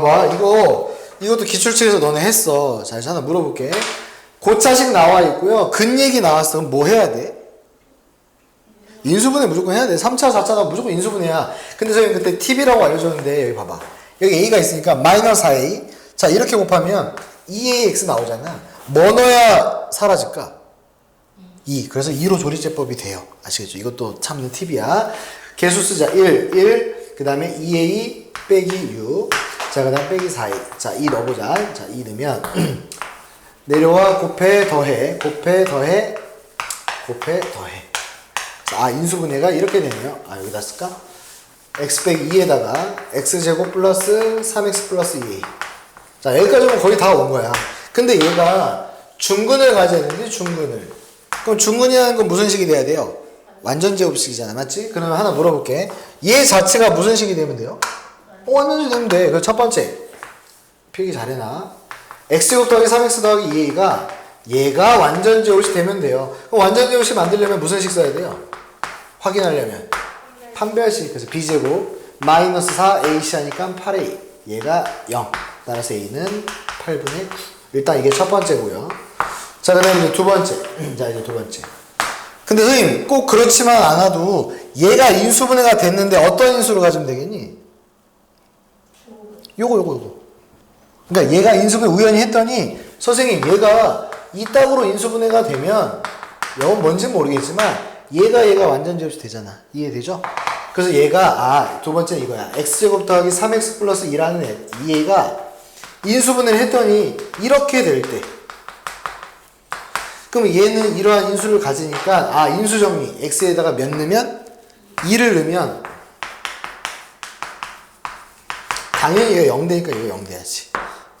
봐봐 이거 이것도 기출책에서 너네 했어. 자, 이제 하나 물어볼게. 고차식 나와 있고요. 근 얘기 나왔어. 그럼 뭐 해야 돼? 인수분해 무조건 해야 돼. 3차, 4차가 무조건 인수분해야. 근데 저희 그때 팁이라고 알려줬는데 여기 봐봐. 여기 a가 있으니까 마이너스 4a. 자 이렇게 곱하면 2ax 나오잖아. 뭐 넣어야 사라질까? 2. 그래서 2로 조리제법이 돼요. 아시겠죠? 이것도 참는 팁이야. 개수 쓰자. 1, 1. 그 다음에 2a 빼기 6. 자, 그 다음 빼기 4a. 자, 2 넣어보자. 자, 2 넣으면 내려와 곱해 더해 곱해 더해 곱해 더해. 자, 아, 인수분해가 이렇게 되네요. 아, 여기다 쓸까? x 빼기 2에다가 x제곱 플러스 3x 플러스 2a. 자, 여기까지 오면 거의 다 온 거야. 근데 얘가 중근을 가져야 되는데 중근을. 그럼 중근이라는 건 무슨 식이 돼야 돼요? 완전 제곱식이잖아. 맞지? 그러면 하나 물어볼게. 얘 자체가 무슨 식이 되면 돼요? 제곱 되면 돼. 그럼 첫 번째. 필기 잘해놔. x제곱 더하기 3x 더하기 2a가 얘가 완전 제곱식 되면 돼요. 그럼 완전 제곱식 만들려면 무슨 식 써야 돼요? 확인하려면 판별식 그래서 b제곱 마이너스 4ac 하니까 8a 얘가 0 따라서 a는 8분의 9 일단 이게 첫 번째고요 자 그 다음에 이제 두 번째 자 이제 두 번째 근데 선생님 꼭 그렇지만 않아도 얘가 인수분해가 됐는데 어떤 인수를 가지면 되겠니? 요거 요거 요거. 그러니까 얘가 인수분해 우연히 했더니 선생님 얘가 이따구로 인수분해가 되면 이건 뭔지 모르겠지만 얘가 얘가 완전 제곱이 되잖아. 이해되죠? 그래서 얘가 아 두 번째 이거야. x제곱 더하기 3x 플러스 2라는 애, 이 얘가 인수분해를 했더니 이렇게 될 때. 그럼 얘는 이러한 인수를 가지니까 아 인수 정리 x에다가 몇 넣으면? 2를 넣으면 당연히 얘가 0 되니까 이거 0 돼야지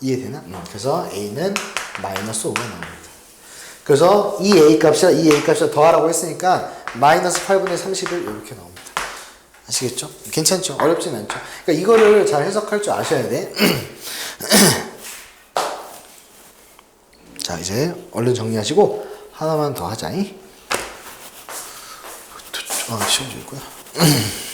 이해되나? 음, 그래서 a는 마이너스 5가 나옵니다 그래서 이 a 값이랑 이 a 값을 더하라고 했으니까 마이너스 8분의 30을 이렇게 나옵니다 아시겠죠? 괜찮죠? 어렵진 않죠? 그러니까 이거를 잘 해석할 줄 아셔야 돼 자 이제 얼른 정리하시고 하나만 더 하자 이. 아 시험 좀 있고요